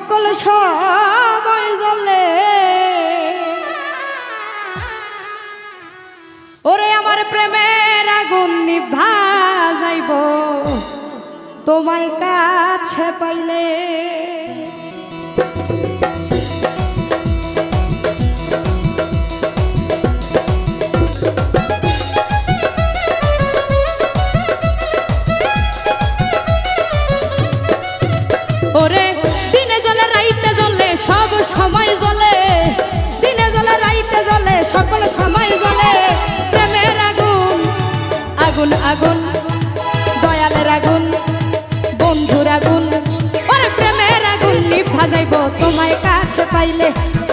সকল সময় জ্বলে ওরে আমার প্রেমের আগুন নিভা যাইব তোমায় কাছে পাইলে। ওরে তোমায় কাছে পাইলে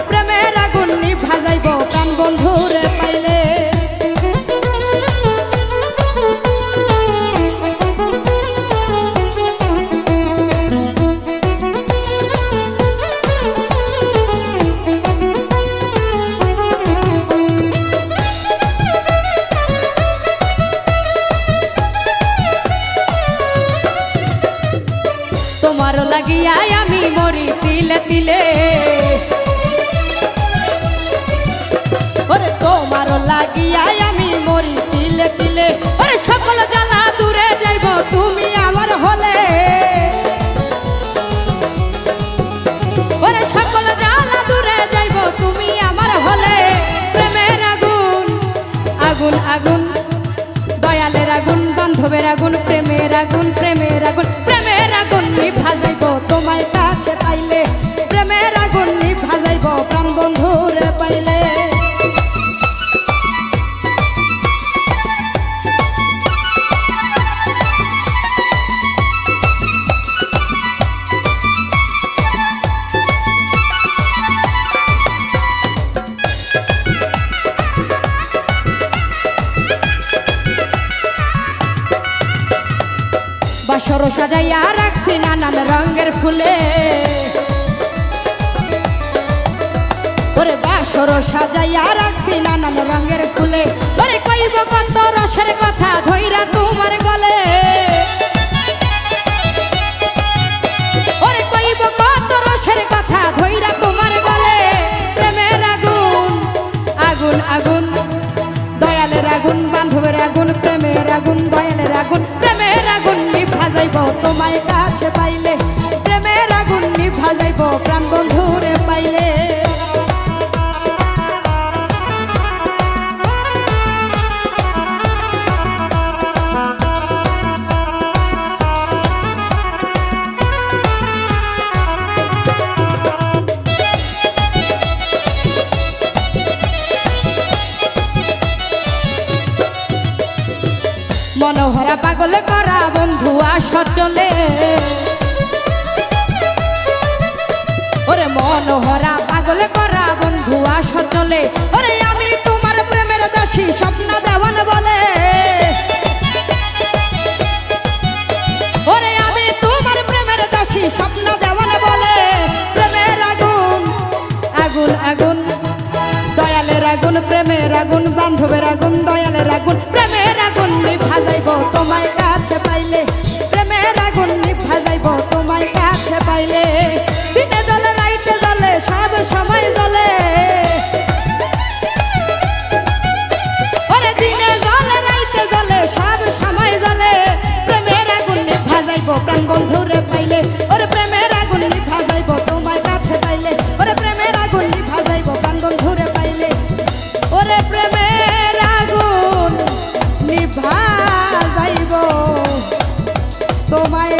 প্রেমের আগুন নিভা যাইব প্রাণ বন্ধুরে পাইলে। তোমার মরি তিলে ওরে তোমার লাগিয়াই আমি মরি তিলে তিলে। ওরে সকল জ্বালা দূরে যাইব, তুমি আমার হলে। প্রেমের আগুন আগুন আগুন। দয়ালের আগুন, বান্ধবের আগুন, প্রেমের আগুন প্রেমের আগুন। বাসর সাজাইয়া রাখছি নানান রঙের ফুলে। ওরে বাসর সাজাইয়া রাখছি নানান রঙের ফুলে। ওরে কইব কত রসের কথা ধইরা তোমার গলে। প্রেমের আগুন আগুন আগুন, দয়ালের আগুন, বান্ধবের আগুন, প্রেমের আগুন তোমায় কাছে পাইলে প্রেমের আগুন নিভা যাইব প্রাণ বন্ধুরে পাইলে। মনোহরা পাগল করা বন্ধু বান্ধবের আগুন, দয়ালের আগুন, প্রেমের আগুন নিভাজাইব তোমায় কাছে পাইলে। প্রেমের আগুন নিভাজাইব তোমায় কাছে পাইলে। যাইব। তোমায়